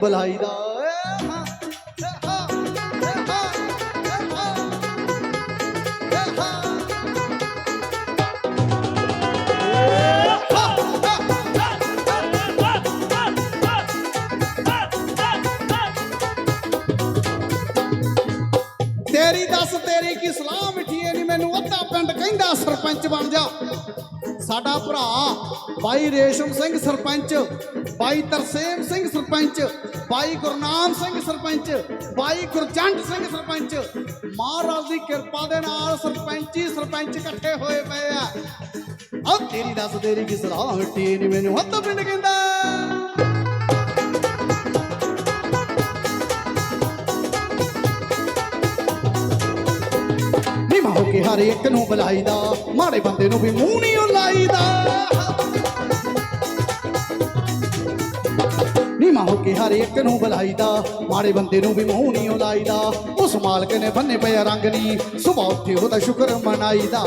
ਬੁਲਾਈ ਦਾ ਏ। ਹਾਂ, ਤੇਰੀ ਦੱਸ ਤੇਰੀ ਕੀ ਸਲਾਹ ਮਿੱਠੀ ਏ ਨਹੀਂ ਮੈਨੂੰ ਅੱਧਾ ਪਿੰਡ ਕਹਿੰਦਾ ਸਰਪੰਚ ਬਣ ਜਾ। ਸਾਡਾ ਭਰਾ ਬਾਈ ਰੇਸ਼ਮ ਸਿੰਘ ਸਰਪੰਚ, ਬਾਈ ਤਰਸੇਮ ਸਿੰਘ ਸਰਪੰਚ, ਬਾਈ ਗੁਰਨਾਮ ਸਿੰਘ ਸਰਪੰਚ, ਬਾਈ ਗੁਰਜੰਟ ਸਿੰਘ ਸਰਪੰਚ, ਮਹਾਰਾਜ ਦੀ ਕਿਰਪਾ ਦੇ ਨਾਲ ਸਰਪੰਚੀ ਸਰਪੰਚ ਇਕੱਠੇ ਹੋਏ ਪਏ ਆ। ਆ ਤੇਰੀ ਦੱਸ ਤੇਰੀ ਕੀ ਸਲਾਹ ਮਿੱਠੀ ਏ ਨਹੀਂ ਮੈਨੂੰ ਅੱਧਾ ਪਿੰਡ ਕਹਿੰਦਾ। ਕੇ ਹਰ ਇੱਕ ਨੂੰ ਬੁਲਾਈਦਾ, ਮਾੜੇ ਬੰਦੇ ਨੂੰ ਵੀ ਮੂੰਹ ਨਹੀਂ ਲਾਈਦਾ। ਨੀ ਮਾਹੋ ਕੇ ਹਰ ਇੱਕ ਨੂੰ ਬੁਲਾਈਦਾ, ਮਾੜੇ ਬੰਦੇ ਨੂੰ ਵੀ ਮੂੰਹ ਨਹੀਂ ਲਾਈਦਾ। ਉਸ ਮਾਲਕ ਨੇ ਬੰਨੇ ਪਿਆ ਰੰਗ ਨਹੀਂ ਸੁਭਾ ਉੱਥੇ ਉਹਦਾ ਸ਼ੁਕਰ ਮਨਾਈਦਾ।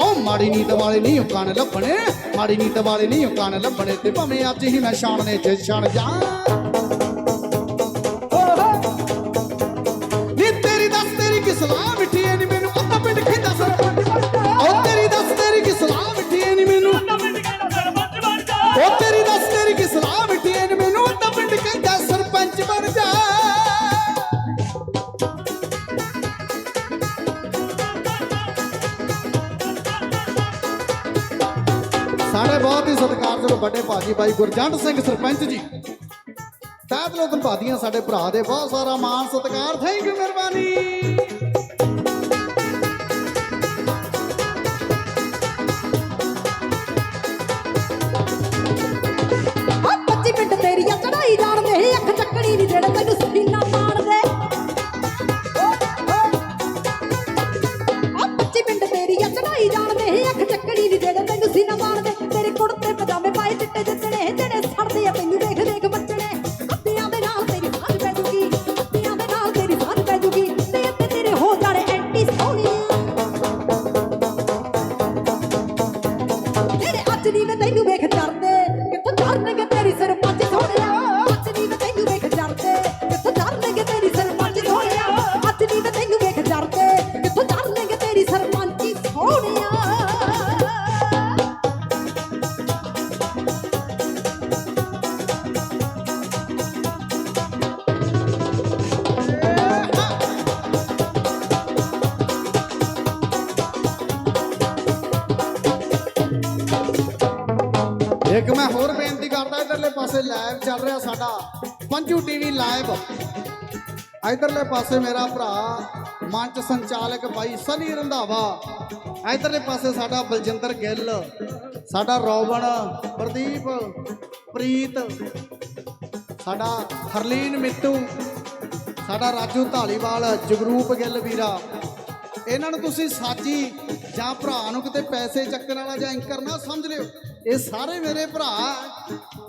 ਓ ਮਾੜੀ ਨੀਤ ਵਾਲੇ ਨਹੀਂ ਕੰਨ ਲੱਭਣੇ, ਮਾੜੀ ਨੀਤ ਵਾਲੇ ਨਹੀਂ ਕੰਨ ਲੱਭਣੇ, ਤੇ ਭਾਵੇਂ ਅੱਜ ਹੀ ਮੈਂ ਸ਼ਾਨ ਚ ਛਣ ਜਾ। ਬਹੁਤ ਹੀ ਸਤਿਕਾਰਯੋਗ ਵੱਡੇ ਭਾਜੀ ਬਾਈ ਗੁਰਜੰਟ ਸਿੰਘ ਸਰਪੰਚ ਜੀ। ਤਹਿਤ ਲੋਕਨ ਭਾਦੀਆਂ ਸਾਡੇ ਭਰਾ ਦੇ ਬਹੁਤ ਸਾਰਾ ਮਾਣ ਸਤਿਕਾਰ। ਥੈਂਕ ਯੂ ਮਿਹਰਬਾਨੀ। ਤੇਰੇ ਪਜਾਮੇ ਮੈਂ ਹੋਰ ਬੇਨਤੀ ਕਰਦਾ, ਇਧਰਲੇ ਪਾਸੇ ਲਾਈਵ ਚੱਲ ਰਿਹਾ ਸਾਡਾ। ਪੰਜੂ ਟੀਵੀ ਲਾਈਵ ਇਧਰਲੇ ਪਾਸੇ ਮੇਰਾ ਭਰਾ, ਮੰਚ ਸੰਚਾਲਕ ਬਾਈ ਸਨੀ ਰੰਧਾਵਾ। ਇਧਰਲੇ ਪਾਸੇ ਸਾਡਾ ਬਲਜਿੰਦਰ ਗਿੱਲ, ਸਾਡਾ ਰੋਬਨ, ਪ੍ਰਦੀਪ, ਪ੍ਰੀਤ, ਸਾਡਾ ਹਰਲੀਨ ਮਿੱਟੂ, ਸਾਡਾ ਰਾਜੂ ਢਾਲੀਵਾਲ ਜਗਰੂਪ ਗਿੱਲ ਵੀਰਾ। ਇਹਨਾਂ ਨੂੰ ਤੁਸੀਂ ਸਾਜੀ ਜਾਂ ਭਰਾ ਨੂੰ ਕਿਤੇ ਪੈਸੇ ਚੱਕਣ ਵਾਲਾ ਜਾਂ ਐਂਕਰ ਨਾ ਸਮਝ ਲਿਓ। ਇਹ ਸਾਰੇ ਮੇਰੇ ਭਰਾ,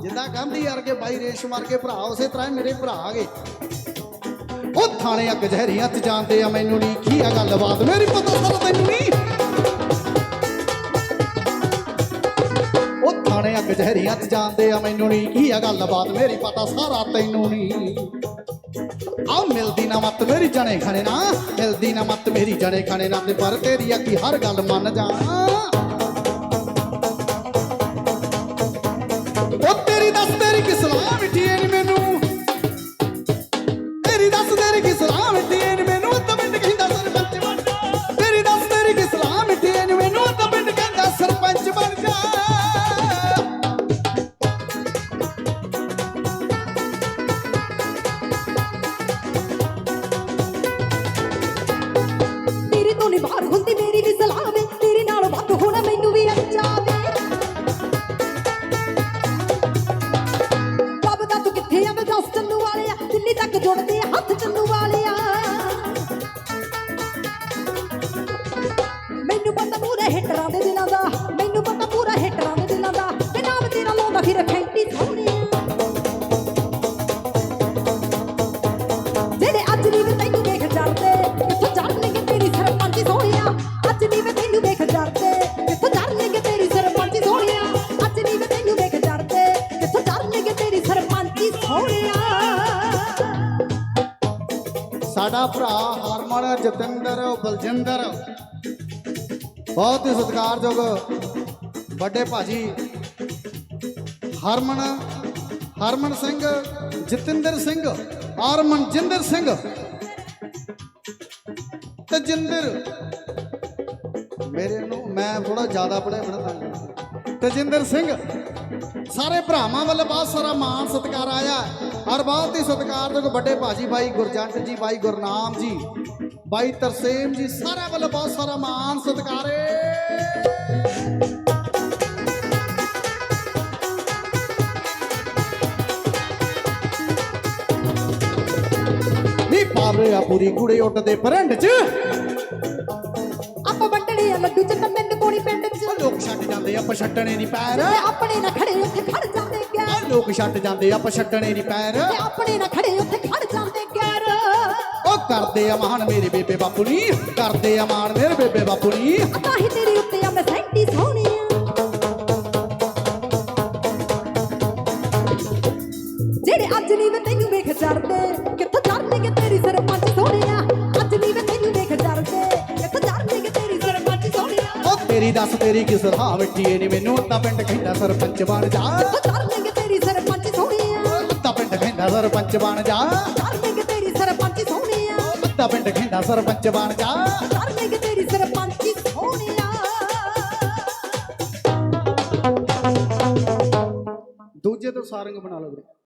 ਜਿੱਦਾਂ ਗਾਂਧੀ ਵਰਗੇ ਬਾਈ ਰੇਸ਼ਮ ਵਰਗੇ ਭਰਾ, ਉਸੇ ਤਰ੍ਹਾਂ ਮੇਰੇ ਭਰਾ ਆਗੇ ਉਹ ਥਾਣੇ ਅੱਗ ਜ਼ਹਿਰੀਆਂ ਚ ਜਾਂਦੇ ਆ, ਮੈਨੂੰ ਨਹੀਂ ਕੀ ਆ ਗੱਲਬਾਤ, ਮੇਰੀ ਪਤਾ ਸਾਰਾ ਤੈਨੂੰ ਨਹੀਂ ਉਹ ਥਾਣੇ ਅੱਗ ਜ਼ਹਿਰੀਆਂ ਚ ਜਾਂਦੇ ਆ, ਮੈਨੂੰ ਨਹੀਂ ਕੀ ਆ ਗੱਲਬਾਤ, ਮੇਰੀ ਪਤਾ ਸਾਰਾ ਤੈਨੂੰ ਨਹੀਂ ਆ ਮਿਲਦੀ ਨਾ ਮਤ ਮੇਰੀ ਜਣੇ ਖਾਣੇ ਨਾ ਮਿਲਦੀ ਨਾ ਮਤ ਮੇਰੀ ਜਣੇ ਖਾਣੇ ਨਾ ਤੇ ਪਰ ਤੇਰੀ ਅੱਖੀ ਹਰ ਗੱਲ ਮੰਨ ਜਾ ਭਰਾ ਹਰਮਨ ਜਤਿੰਦਰ ਬਲਜਿੰਦਰ। ਬਹੁਤ ਹੀ ਸਤਿਕਾਰਯੋਗ ਵੱਡੇ ਭਾਜੀ ਹਰਮਨ ਹਰਮਨ ਸਿੰਘ, ਜਤਿੰਦਰ ਸਿੰਘ ਔਰ ਮਨਜਿੰਦਰ ਸਿੰਘ। ਤਜਿੰਦਰ ਮੇਰੇ ਨੂੰ ਮੈਂ ਥੋੜਾ ਜ਼ਿਆਦਾ ਪੜਿਆ ਬੜਾ ਤਜਿੰਦਰ ਸਿੰਘ ਸਾਰੇ ਭਰਾਵਾਂ ਵੱਲੋਂ ਬਹੁਤ ਸਾਰਾ ਮਾਣ ਸਤਿਕਾਰ ਆਇਆ ਹੈ। ਔਰ ਬਹੁਤ ਹੀ ਸਤਿਕਾਰਯੋਗ ਵੱਡੇ ਭਾਜੀ ਬਾਈ ਗੁਰਜੰਟ ਜੀ ਬਾਈ ਗੁਰਨਾਮ ਜੀ, ਬਾਈ ਤਰਸੇਮ ਜੀ, ਸਾਰਿਆਂ ਵੱਲੋਂ ਬਹੁਤ ਸਾਰਾ ਮਾਣ ਸਤਿਕਾਰ ਹੈ ਪਾਵਰੇ ਆ ਪੂਰੀ ਕੁੜੇ ਉੱਟਦੇ ਪਰੰਡ ਚ। ਆਪਾਂ ਵੰਡਣੇ ਆ ਲੱਡੂ ਚ ਲੋਕ ਛੱਡ ਜਾਂਦੇ ਆ ਪਛੱਟਣੇ ਨਹੀਂ ਪੈਰ। ਤੇ ਆਪਣੇ ਨਾ ਖੜੇ ਉੱਥੇ ਖੜ ਜਾਂਦੇ ਗੈਰ ਲੋਕ ਛੱਡ ਜਾਂਦੇ ਆ ਪਛੱਟਣੇ ਨਹੀਂ ਪੈਰ। ਤੇ ਆਪਣੇ ਨਾ ਖੜੇ ਉੱਥੇ ਖੜ ਜਾਂਦੇ ਗੈਰ ਉਹ ਕਰਦੇ ਆ ਮਾਣ ਮੇਰੇ ਬੇਬੇ ਬਾਪੂ ਨੀ ਕਰਦੇ ਆ ਮਾਣ ਮੇਰੇ ਬੇਬੇ ਬਾਪੂ ਨੀ। ਤਾਂ ਹੀ ਤੇਰੀ ਦੱਸ ਤੇਰੀ ਕਿਸ ਰਾਹ ਮਿੱਟੀਏ ਨੀ ਮੈਨੂੰ ਅੱਧਾ ਪਿੰਡ ਕਹਿੰਦਾ ਸਰਪੰਚ ਬਣ ਜਾ। ਕਿੱਥੋਂ ਚੜਨਗੇ ਤੇਰੀ ਸਰਪੰਚ ਸੋਹਣਿਆ ਅੱਧਾ ਪਿੰਡ ਕਹਿੰਦਾ ਸਰਪੰਚ ਬਣ ਜਾ। ਚੜਨਗੇ ਤੇਰੀ ਸਰਪੰਚ ਸੋਹਣਿਆ ਅੱਧਾ ਪਿੰਡ ਕਹਿੰਦਾ ਸਰਪੰਚ ਬਣ ਜਾ। ਚੜਨਗੇ ਤੇਰੀ ਸਰਪੰਚ ਸੋਹਣਿਆ ਦੂਜੇ ਤੋਂ ਸਾਰੰਗ ਬਣਾ ਲਓ ਵੀਰੇ।